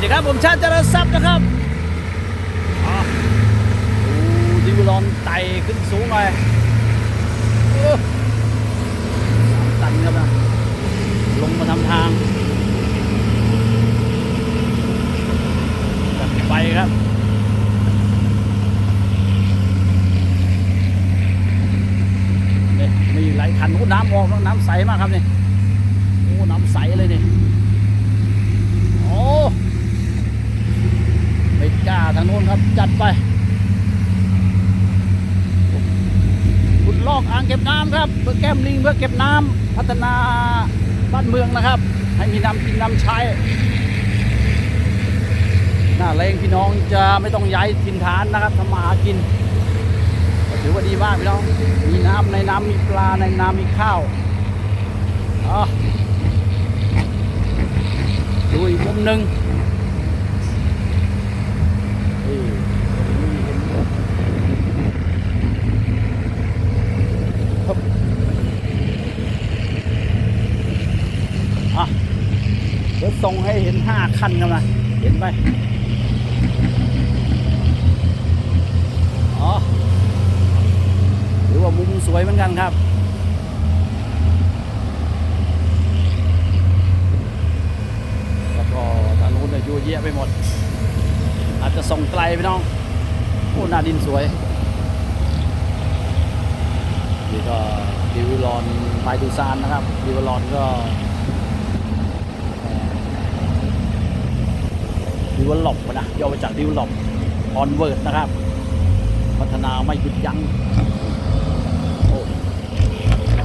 ดีครับผมชาติเจริญทรัพย์นะครับอะดูดิวลอนไต่ขึ้นสูงหน่อยตันครับนะลงมาทำทางไปครับนี่มีหลายคันโอ้น้ำออกน้ำใสมากครับนี่โอ้น้ำใสเลยนี่โอ้ไม่กล้างโน้นครับ จัดไปขุดลอกอ่างเก็บน้ำครับ เพื่อแก้มลิงเพื่อเก็บน้ำพัฒนาบ้านเมืองนะครับ ให้มีน้ำกินน้ำใช้หน้าแรงพี่น้องจะไม่ต้องย้ายถิ่นฐานนะครับทำมาหากินถือว่าดีมากพี่น้อง มีน้ำในน้ำมีปลาในน้ำมีข้าวอ๋อดูอีกมุมหนึ่ง เดี๋ยวส่งให้เห็นห้าคันกันนะเห็นไหมอ๋อหรือว่ามุมสวยเหมือนกันครับแล้วก็ทางนู้นเนี่ยยั่วเยะไปหมด อาจจะส่งไกลไปน้องโอ้หน้าดินสวย นี่ก็ดิวิลอนไปดูซานนะครับดิวิลอนก็ดิวลลบนะย่อมาจากดิวลบออนเวิร์ดนะครับ พัฒนาไม่หยุดยัง้งโอ้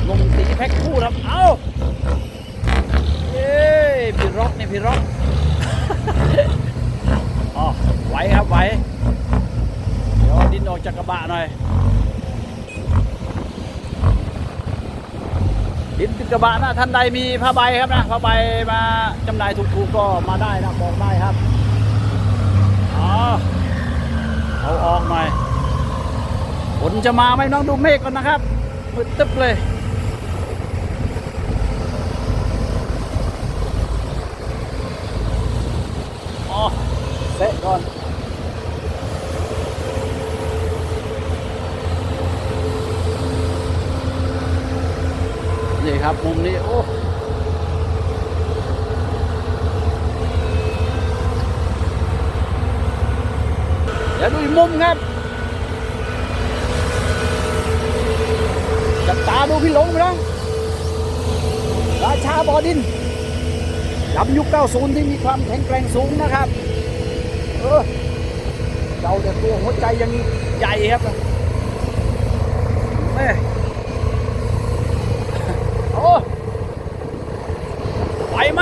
ลงตีแพ็คคู่ครับ เอ้าเอ้พี่ร็อกเนี่ยพี่ร็อก บไหวเดี๋ยวดินออกจากกระบะหน่อยดินติดกระบะนะท่านใดมีผ้าใบครับนะผ้าใบมาจำหน่ายถูกๆก็มาได้นะบอกได้ครับอ๋อเอาออกหน่อยฝนจะมาไหมน้องดูเมฆก่อนนะครับมืดตึ๊บเลยอ๋อเซะก่อน ครับมุมนี้โอ้เดี๋ยวดูอีกมุมครับจับตาดูพี่หลงพี่น้องราชาบอดินลำยุค 90 ที่มีความแข็งแกร่งสูงนะครับเออเจ้าแต่ตัวหัวใจยังใหญ่ครับแม่โอ้ไหวไหม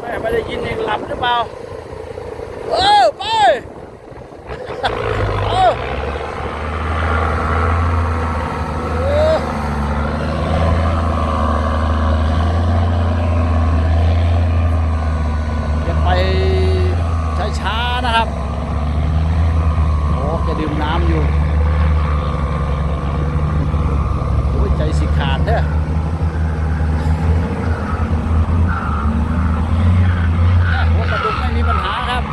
แม่ไม่ได้ยินเองหลับหรือเปล่า เออไปเออเออจะไปช้าๆนะครับ โอ้จะดื่มน้ำอยู่ โอ้ยใจสิขาดเด้ออะหัวกระดุกไม่มีปัญหาครับ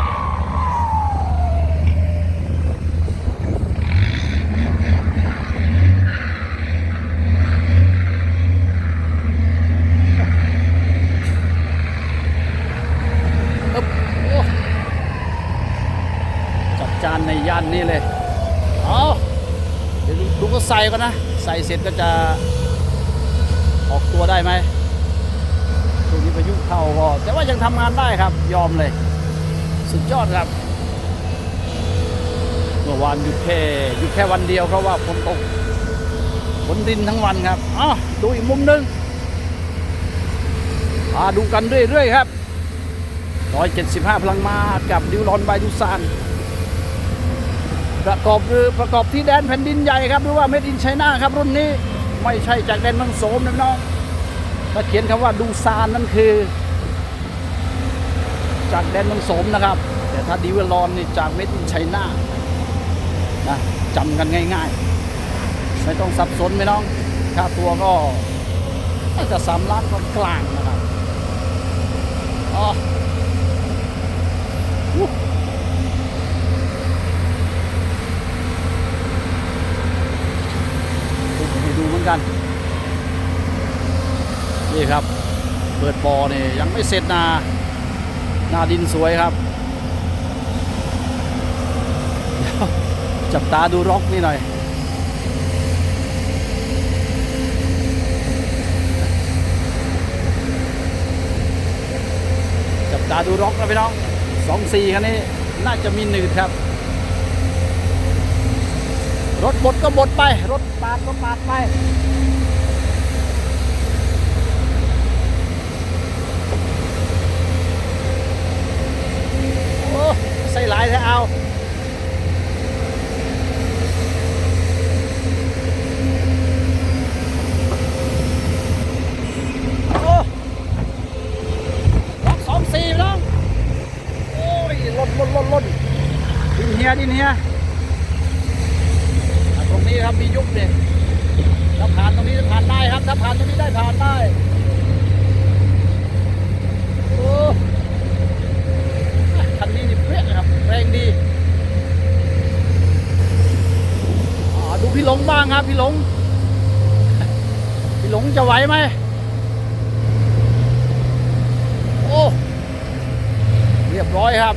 อึ๊บโอ้จัดจาน ในย่านนี้เลยเอาเดี๋ยวดูก็ใส่ก่อนนะ ใส่เสร็จก็จะออกตัวได้ไหมช่วงนี้พายุเข้าก็แต่ว่ายังทำงานได้ครับ ยอมเลย สุดยอดครับเมื่อวานหยุดแค่หยุดแค่วันเดียวเพราะว่าฝนตกฝนดินทั้งวันครับอ๋อดูอีกมุมนึงมาดูกันเรื่อยๆครับ 175 พลังมากับดิวลอนไบดูซาน ประกอบหรือประกอบที่แดนแผ่นดินใหญ่ครับหรือว่าเมดินไชน่าครับรุ่นนี้ไม่ใช่จากแดนมังโสมน้องถ้าเขียนคำว่าดูซานนั่นคือ จากแดนมังโสมนะครับ แต่ถ้าดิวลอนนี่จากเมดินไชน่านะจำกันง่ายๆ ไม่ต้องสับสนไหมน้อง ค่าตัวก็น่าจะสามล้านกลางนะครับอ๋ออู้ให้ดูเหมือนกัน นี่ครับ เปิดบอเนี่ยยังไม่เสร็จนาหนาดินสวยครับ จับตาดูร็อกนี่หน่อยจับตาดูร็อกนะพี่น้องสองสี่คันนี้น่าจะมีหนืดครับ รถบดก็บดไป รถปาดก็ปาดไป ใส่หลายแท้เอาโอ้ล็อกสองสี่พี่น้องโอ้ยลดลดลดลดดินเฮียดินเฮียตรงนี้ครับมียุบเนี่ยถ้าผ่านตรงนี้จะผ่านได้ครับ ถ้าผ่านตรงนี้ได้ผ่านได้ โอ้คันนี้นี่เปรี้ยครับ แรงดีดูพี่หลงบ้างครับ พี่หลง พี่หลงจะไหวไหมโอ้เรียบร้อยครับ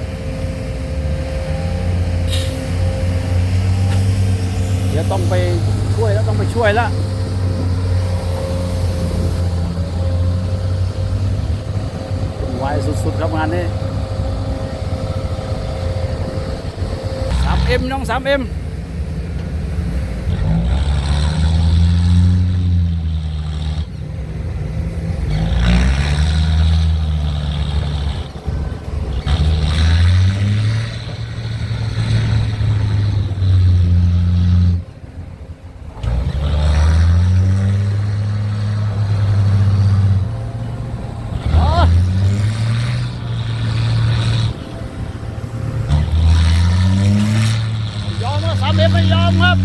เดี๋ยวต้องไปช่วยแล้วต้องไปช่วยแล้วไวสุดๆครับงานนี้ 3M น้อง 3M ยอมครับ